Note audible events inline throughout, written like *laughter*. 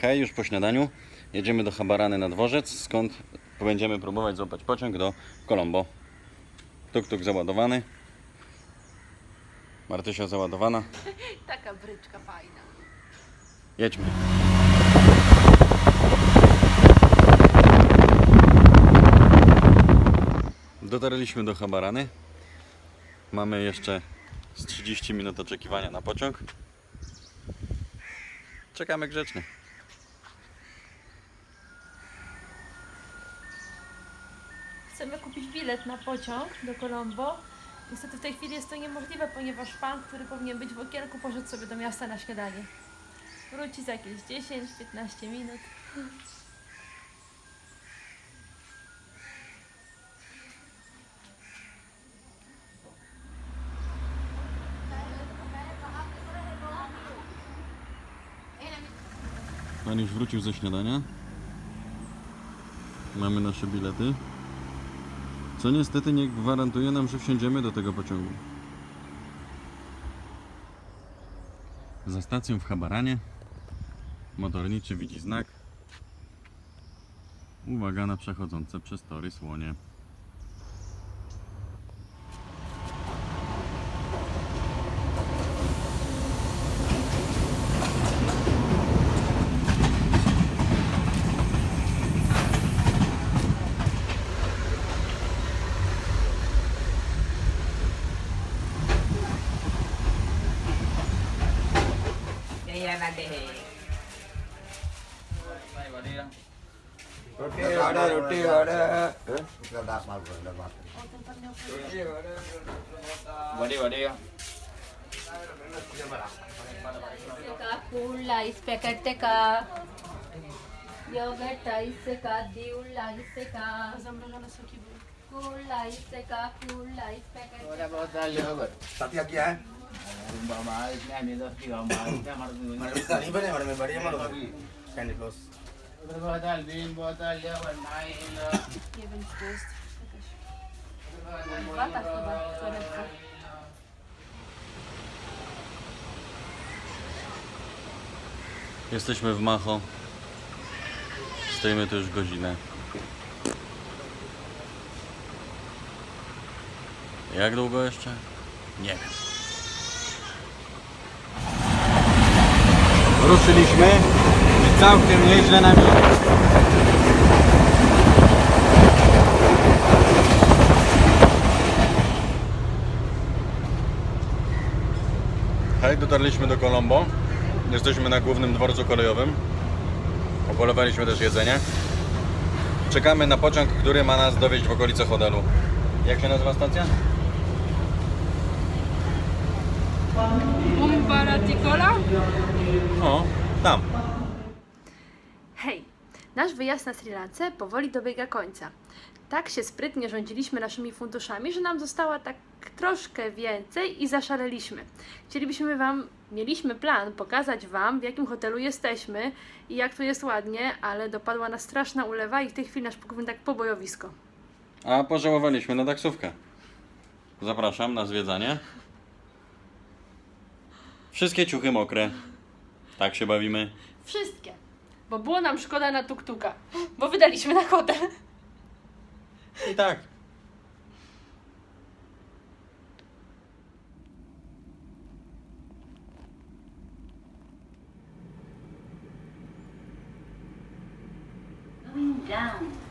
Hej, już po śniadaniu jedziemy do Habarany na dworzec, skąd będziemy próbować złapać pociąg do Colombo. Tuk-tuk załadowany. Martysia załadowana. *laughs* Taka bryczka fajna. Jedźmy. Dotarliśmy do Habarany. Mamy jeszcze z 30 minut oczekiwania na pociąg. Czekamy grzecznie. Bilet na pociąg do Colombo. Niestety w tej chwili jest to niemożliwe, ponieważ pan, który powinien być w okienku, poszedł sobie do miasta na śniadanie. Wróci za jakieś 10-15 minut. Pan już wrócił ze śniadania. Mamy nasze bilety. Co niestety nie gwarantuje nam, że wsiądziemy do tego pociągu. Za stacją w Habaranie motorniczy widzi znak. Uwaga na przechodzące przez tory słonie. રહેવા દે રોટી વાડે રોટી વાડે એટલા દાંત માર ભરલે બાપ રોટી વાડે વડે વડે का फूल लाइस पैकेट का। योगर्ट लाइस का दीउल लाइस का। फूल लाइस का फूल लाइस पैकेट बहुत सारे योगर्ट। साथी क्या है? Candy chyba. Jesteśmy w Macho. Stoimy tu już godzinę. Jak długo jeszcze? Nie wiem. Ruszyliśmy i całkiem nieźle nam idzie. Hej, dotarliśmy do Colombo. Jesteśmy na głównym dworcu kolejowym. Opolowaliśmy też jedzenie. Czekamy na pociąg, który ma nas dowieźć w okolice hotelu. Jak się nazywa stacja? Umbaratikola? O, tam. Hej, nasz wyjazd na Sri Lance powoli dobiega końca. Tak się sprytnie rządziliśmy naszymi funduszami, że nam została tak troszkę więcej i zaszaleliśmy. Chcielibyśmy Wam, mieliśmy plan pokazać Wam, w jakim hotelu jesteśmy i jak tu jest ładnie, ale dopadła nas straszna ulewa i w tej chwili nasz pokój tak pobojowisko. A pożałowaliśmy na taksówkę. Zapraszam na zwiedzanie. Wszystkie ciuchy mokre. Tak się bawimy. Wszystkie, bo było nam szkoda na tuktuka, bo wydaliśmy na hotel. I tak. Going down.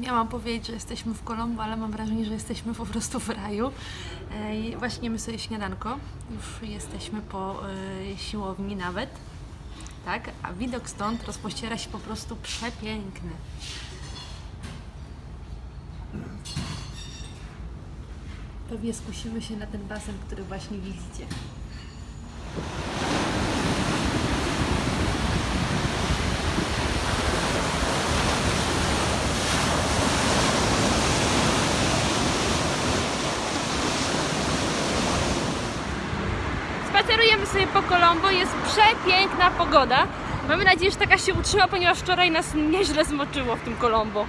Miałam powiedzieć, że jesteśmy w Kolombo, ale mam wrażenie, że jesteśmy po prostu w raju. Ej, Właśnie jemy sobie śniadanko. Już jesteśmy po e, siłowni nawet. Tak, a widok stąd rozpościera się po prostu przepiękny. Pewnie skusimy się na ten basen, który właśnie widzicie. Spacerujemy sobie po Colombo, jest przepiękna pogoda. Mamy nadzieję, że taka się utrzyma, ponieważ wczoraj nas nieźle zmoczyło w tym Colombo.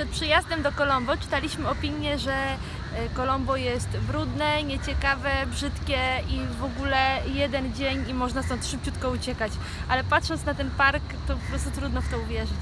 Przed przyjazdem do Colombo czytaliśmy opinię, że e, Colombo jest brudne, nieciekawe, brzydkie i w ogóle jeden dzień i można stąd szybciutko uciekać. Ale patrząc na ten park, to po prostu trudno w to uwierzyć.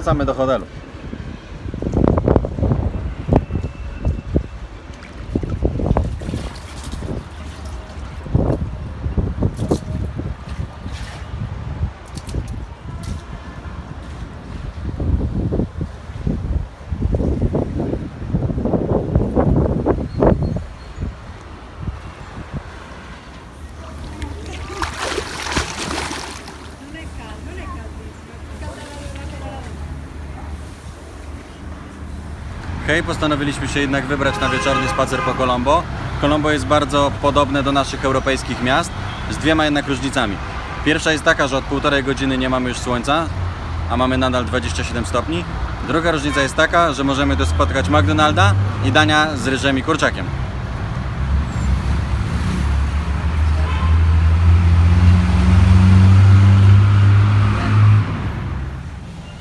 I wracamy Hej, postanowiliśmy się jednak wybrać na wieczorny spacer po Colombo. Colombo jest bardzo podobne do naszych europejskich miast, z dwiema jednak różnicami. Pierwsza jest taka, że od półtorej godziny nie mamy już słońca, a mamy nadal 27 stopni. Druga różnica jest taka, że możemy tu spotkać McDonalda i dania z ryżem i kurczakiem.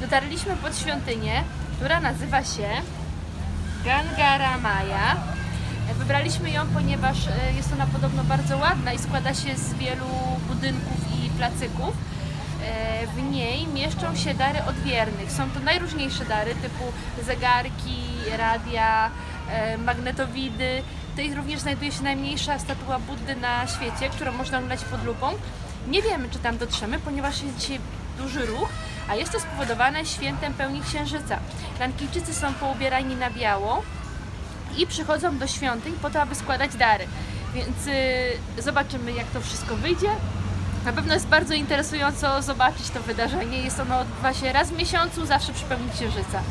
Dotarliśmy pod świątynię, która nazywa się Gangaramaya. Wybraliśmy ją, ponieważ e, jest ona podobno bardzo ładna i składa się z wielu budynków i placyków. E, W niej mieszczą się dary odwiernych. Są to najróżniejsze dary typu zegarki, radia, e, magnetowidy. Tutaj również znajduje się najmniejsza statua Buddy na świecie, którą można oglądać pod lupą. Nie wiemy, czy tam dotrzemy, ponieważ jest dzisiaj duży ruch, a jest to spowodowane świętem pełni księżyca. Lankijczycy są poubierani na biało, i przychodzą do świątyń po to, aby składać dary. Więc y, zobaczymy, jak to wszystko wyjdzie. Na pewno jest bardzo interesująco zobaczyć to wydarzenie. Jest ono odbywa się raz w miesiącu, zawsze przy pełni księżyca.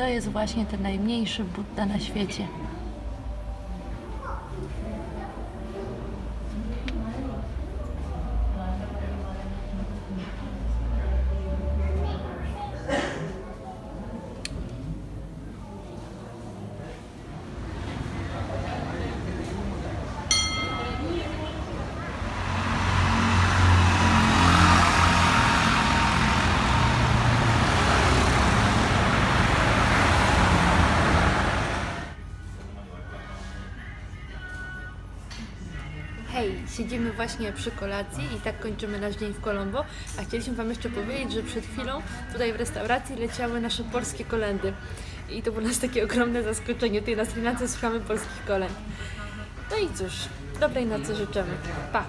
To jest właśnie ten najmniejszy Budda na świecie. Hej, siedzimy właśnie przy kolacji i tak kończymy nasz dzień w Colombo, a chcieliśmy Wam jeszcze powiedzieć, że przed chwilą tutaj w restauracji leciały nasze polskie kolendy. I to było nas takie ogromne zaskoczenie. Tutaj na Sri słuchamy polskich kolęd. No i cóż, dobrej nocy życzymy. Pa!